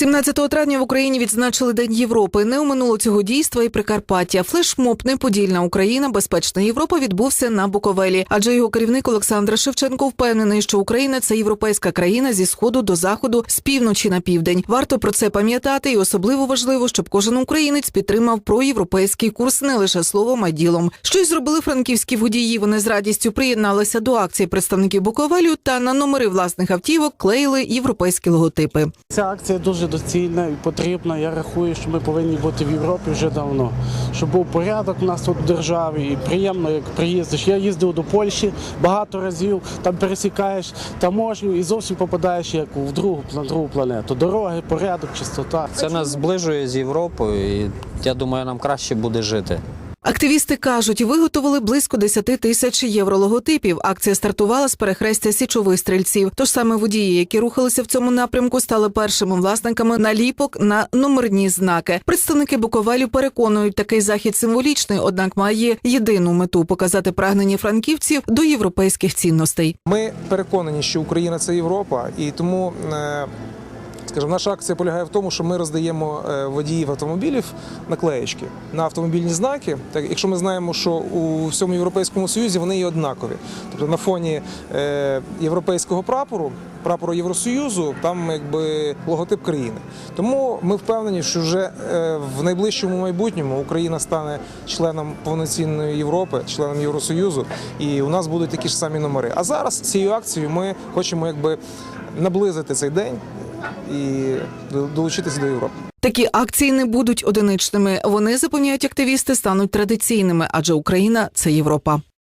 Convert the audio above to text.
17 травня в Україні відзначили День Європи. Не оминуло цього дійства і Прикарпаття. Флешмоб «Неподільна Україна. Безпечна Європа відбувся на Буковелі. Адже його керівник Олександр Шевченко впевнений, що Україна це європейська країна зі сходу до заходу, з півночі на південь. Варто про це пам'ятати, і особливо важливо, щоб кожен українець підтримав проєвропейський курс не лише словом, а ділом. Що й зробили франківські водії. Вони з радістю приєдналися до акції представників Буковелю та на номери власних автівок клеїли європейські логотипи. Ця акція дуже доцільна і потрібна. Я рахую, що ми повинні бути в Європі вже давно, щоб був порядок у нас тут в державі. І приємно, як приїздиш. Я їздив до Польщі багато разів, там пересікаєш таможню і зовсім попадаєш як в другу на другу планету. Дороги, порядок, чистота. Це нас зближує з Європою, і я думаю, нам краще буде жити. Активісти кажуть, виготовили близько 10 тисяч єврологотипів. Акція стартувала з перехрестя січових стрільців. Тож саме водії, які рухалися в цьому напрямку, стали першими власниками наліпок на номерні знаки. Представники Буковелю переконують, такий захід символічний, однак має єдину мету показати прагнення франківців до європейських цінностей. Ми переконані, що Україна це Європа, і тому. Скажімо, наша акція полягає в тому, що ми роздаємо е, водіїв автомобілів наклеєчки на автомобільні знаки. Так, якщо ми знаємо, що у всьому європейському союзі вони є однакові. Тобто на фоні е, європейського прапору, прапору Євросоюзу, там якби логотип країни. Тому ми впевнені, що вже е, в найближчому майбутньому Україна стане членом повноцінної Європи, членом Євросоюзу, і у нас будуть такі ж самі номери. А зараз цією акцією ми хочемо якби наблизити цей день і долучитися до Європи. Такі акції не будуть одиничними. Вони запевняють активісти, стануть традиційними, адже Україна це Європа.